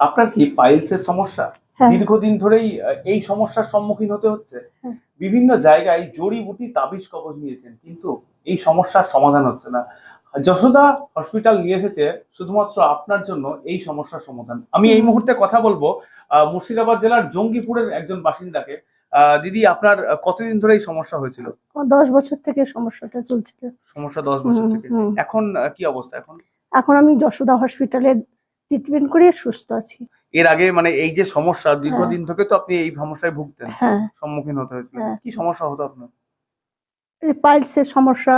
আপনার কি পাইলসের সমস্যা? হ্যাঁ। দীর্ঘদিন ধরেই এই সমস্যার সম্মুখীন হতে হচ্ছে। হ্যাঁ। বিভিন্ন জায়গায় জড়িবুটি তাবিজ কবজ নিয়েছেন কিন্তু এই সমস্যার সমাধান হচ্ছে না। যশোদা হসপিটাল নিয়ে এসেছে শুধুমাত্র আপনার জন্য এই সমস্যার সমাধান। আমি এই মুহূর্তে কথা বলব মুর্শিদাবাদ জেলার জঙ্গিপুরের একজন বাসিন্দাকে। দিদি আপনার কতদিন ধরে এই সমস্যা হয়েছিল? আমার দশ বছর থেকে সমস্যাটা চলছিল। সমস্যা দশ বছর থেকে। এখন কি অবস্থা এখন? এখন আমি যশোদা হসপিটালে ট্রিটমেন্ট করে সুস্থ আছি। এর আগে মানে এই যে সমস্যা দীর্ঘদিন থেকে তো আপনি এই সমস্যায় ভুগতেন। হ্যাঁ। সম্মুখীন হতে হয়েছিল। হ্যাঁ। কি সমস্যা হতো আপনার? এই পাইলসের সমস্যা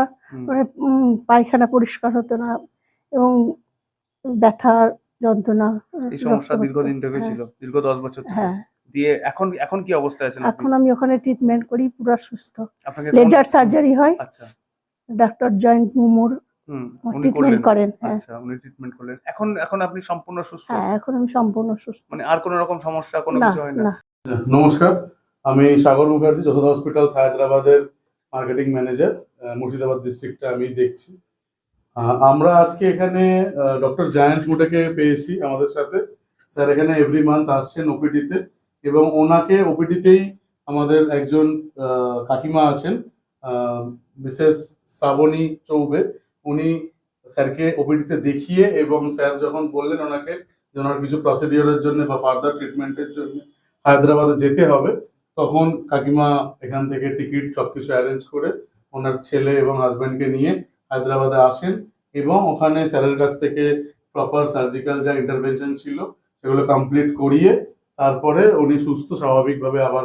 মানে পায়খানা পরিষ্কার হতো না এবং ব্যথার যন্ত্রণা এই সমস্যা দীর্ঘদিন থেকে হ্যাঁ, ছিল দীর্ঘ দশ বছর হ্যাঁ। দিয়ে এখন এখন কি অবস্থায় আছেন এখন আমি ওখানে ট্রিটমেন্ট করি পুরো সুস্থ। লেজার সার্জারি হয়। আচ্ছা। ডাক্তার জয়েন্ট মুমুর ট্রিটমেন্ট করলেন। করেন হ্যাঁ। আচ্ছা উনি ট্রিটমেন্ট করলেন। এখন এখন আপনি সম্পূর্ণ সুস্থ? হ্যাঁ এখন আমি সম্পূর্ণ সুস্থ। মানে আর কোনো রকম সমস্যা কোনো না কিছু হয় না? না। নমস্কার আমি সাগর মুখার্জি যশোদা হসপিটাল হায়দ্রাবাদের মার্কেটিং ম্যানেজার মুর্শিদাবাদ ডিস্ট্রিক্টটা আমি দেখছি। আহ, আমরা আজকে এখানে ডক্টর জায়ান্ট মুডেকে পেয়েছি আমাদের সাথে। স্যার এখানে এভরি মান্থ আসছেন ওপিডিতে এবং ওনাকে ওপিডিতেই আমাদের একজন আহ, কাকিমা আছেন মিসেস শ্রাবণী চৌবে। উনি স্যারকে ওপিডিতে দেখিয়ে এবং স্যার যখন বললেন ওনাকে যে ওনার কিছু প্রসিডিওরের জন্য বা ফার্দার ট্রিটমেন্টের জন্য হায়দ্রাবাদে যেতে হবে, তখন কাকিমা এখান থেকে টিকিট সব কিছু অ্যারেঞ্জ করে ওনার ছেলে এবং হাজব্যান্ডকে নিয়ে হায়দ্রাবাদে আসেন এবং ওখানে স্যারের কাছ থেকে প্রপার সার্জিক্যাল যা ইন্টারভেনশন ছিল সেগুলো কমপ্লিট করিয়ে তারপরে উনি সুস্থ স্বাভাবিকভাবে আবার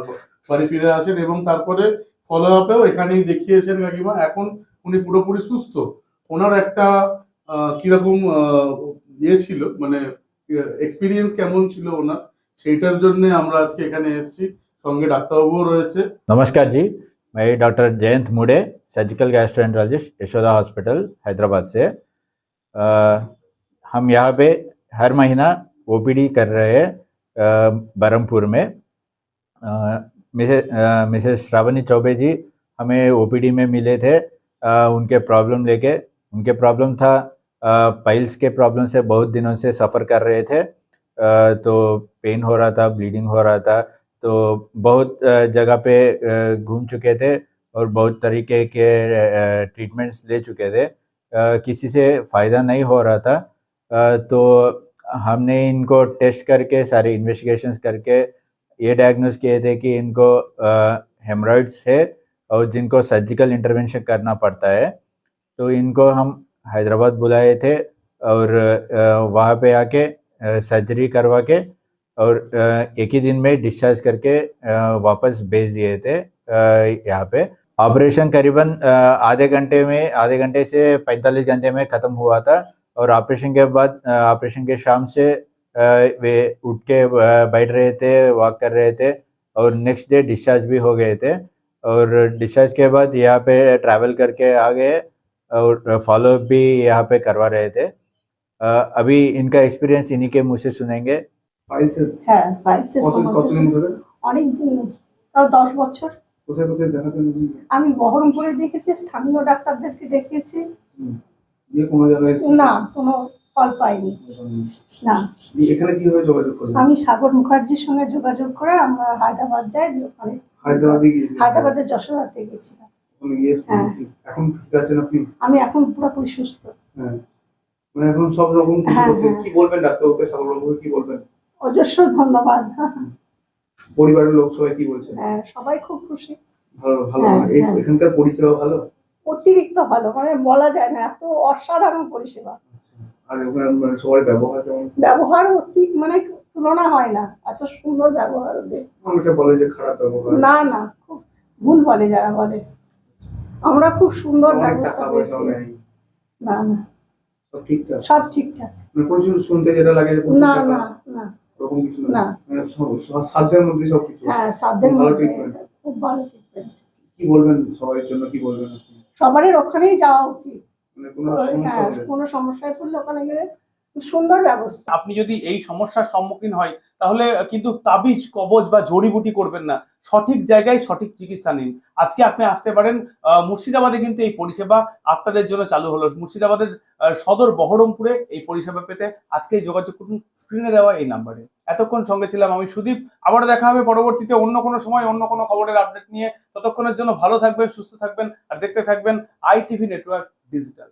বাড়ি ফিরে আসেন এবং তারপরে ফলো আপেও এখানেই দেখিয়েছেন কাকিমা, এখন উনি পুরোপুরি সুস্থ। ওনার একটা আহ, কিরকম আহ, ইয়ে ছিল মানে এক্সপিরিয়েন্স কেমন ছিল ওনার সেইটার জন্য আমরা আজকে এখানে এসেছি সঙ্গে ডাক্তারবাবুও রয়েছে नमस्कार जी मैं doctor Jayant Mude surgical gastroenterologist Yashoda hospital Hyderabad से अ, हम यहाँ पे हर महीना ओपीडी कर रहे हैं अ, बरहमपुर में अ, मिसे- अ, मिसेस श्रावणी चौबे जी हमें ओपीडी में मिले थे अ, उनके प्रॉब्लम लेके उनके प्रॉब्लम था। पाइल्स के प्रॉब्लम से बहुत दिनों से सफ़र कर रहे थे। तो पेन हो रहा था ब्लीडिंग हो रहा था। तो बहुत जगह पे घूम चुके थे और बहुत तरीके के ट्रीटमेंट्स ले चुके थे। किसी से फ़ायदा नहीं हो रहा था। तो हमने इनको टेस्ट करके, सारे इन्वेस्टिगेशंस करके ये डायग्नोस किए थे कि इनको हेमरॉइड्स है और जिनको सर्जिकल इंटरवेंशन करना पड़ता है। तो इनको हम हैदराबाद बुलाए थे और वहाँ पे आके सर्जरी करवा के और एक ही दिन में डिस्चार्ज करके वापस भेज दिए थे यहाँ पे। ऑपरेशन करीबन आधे घंटे में, आधे घंटे से 45 घंटे में ख़त्म हुआ था और ऑपरेशन के बाद ऑपरेशन के शाम से वे उठ के बैठ रहे थे वॉक कर रहे थे और नेक्स्ट डे डिस्चार्ज भी हो गए थे। और डिस्चार्ज के बाद यहाँ पे ट्रैवल करके आ गए और फॉलो अप भी यहाँ पे करवा रहे थे अ, अभी इनका एक्सपीरियंस इन्हीं के मुँह से सुनेंगे পাইলসের হ্যাঁ পাইলসের কত সমস্যা কতদিন ছিল। ধরে অনেক দিন তাও দশ বছর কোথায় কোথায় দেখাতেন আপনি? আমি বহরমপুরে দেখেছি স্থানীয় ডাক্তারদেরকে দেখিয়েছি দিয়ে কোনো জায়গায় না কোনো ফল পাইনি না দিয়ে এখানে কিভাবে যোগাযোগ করলেন আমি সাগর মুখার্জির সঙ্গে যোগাযোগ করে আমরা হায়দ্রাবাদ যাই দিয়ে ওখানে হায়দ্রাবাদে গিয়েছিলেন হায়দ্রাবাদের যশোদাতে গেছিলাম ওখানে গিয়ে হ্যাঁ। এখন ঠিক আছেন আপনি? আমি এখন পুরোপুরি সুস্থ। হ্যাঁ। মানে এখন সব রকম কিছু হ্যাঁ, করতে হ্যাঁ। কি বলবেন ডাক্তারবাবুকে সাগরবাবুকে কি বলবেন? অজস্র ধন্যবাদ। পরিবারের লোক সবাই কি বলছেন হ্যাঁ, সবাই খুব খুশি। ভালো ভালো। হ্যাঁ, এই- হ্যাঁ। এখানকার পরিষেবা ভালো? অতিরিক্ত ভালো মানে বলা যায় না এত অসাধারণ পরিষেবা। আর ওখানে সবার ব্যবহার কেমন? ব্যবহার অতি মানে তুলনা হয় না এত সুন্দর ব্যবহার ওদের। অনেকে বলে যে খারাপ ব্যবহার। না না খুব ভুল বলে যারা বলে। আমরা খুব সুন্দর ব্যবস্থা পেয়েছি। না না। সব ঠিকঠাক? সব ঠিকঠাক। মানে প্রচুর শুনতে যেটা লাগে না না না। ওরকম কিছু না। না। মানে সব- সব- সাধ্যের মধ্যে সবকিছু হ্যাঁ সাধ্যের মধ্যে খুব ভালো ট্রিটমেন্ট কি বলবেন সবার জন্য কি বলবেন সবারই ওখানেই যাওয়া উচিত। মানে কোনো সমস্যা হ্যাঁ কোনো সমস্যায় পড়লে ওখানে গেলে সুন্দর ব্যবস্থা। আপনি যদি এই সমস্যার সম্মুখীন হয় তাহলে কিন্তু তাবিজ কবজ বা জড়িবুটি করবেন না। সঠিক জায়গায় সঠিক চিকিৎসা নিন। আজকে আপনি আসতে পারেন মুর্শিদাবাদে কিন্তু এই পরিষেবা আপনাদের জন্য চালু হলো। মুর্শিদাবাদের সদর বহরমপুরে এই পরিষেবা পেতে আজকে যোগাযোগ করুন, স্ক্রিনে দেওয়া এই নাম্বারে। এতক্ষণ সঙ্গে ছিলাম আমি সুদীপ, আবারও দেখা হবে পরবর্তীতে অন্য কোনো সময়, অন্য কোনো খবরের আপডেট নিয়ে। ততক্ষণের জন্য ভালো থাকবেন, সুস্থ থাকবেন, আর দেখতে থাকবেন আইটিভি নেটওয়ার্ক ডিজিটাল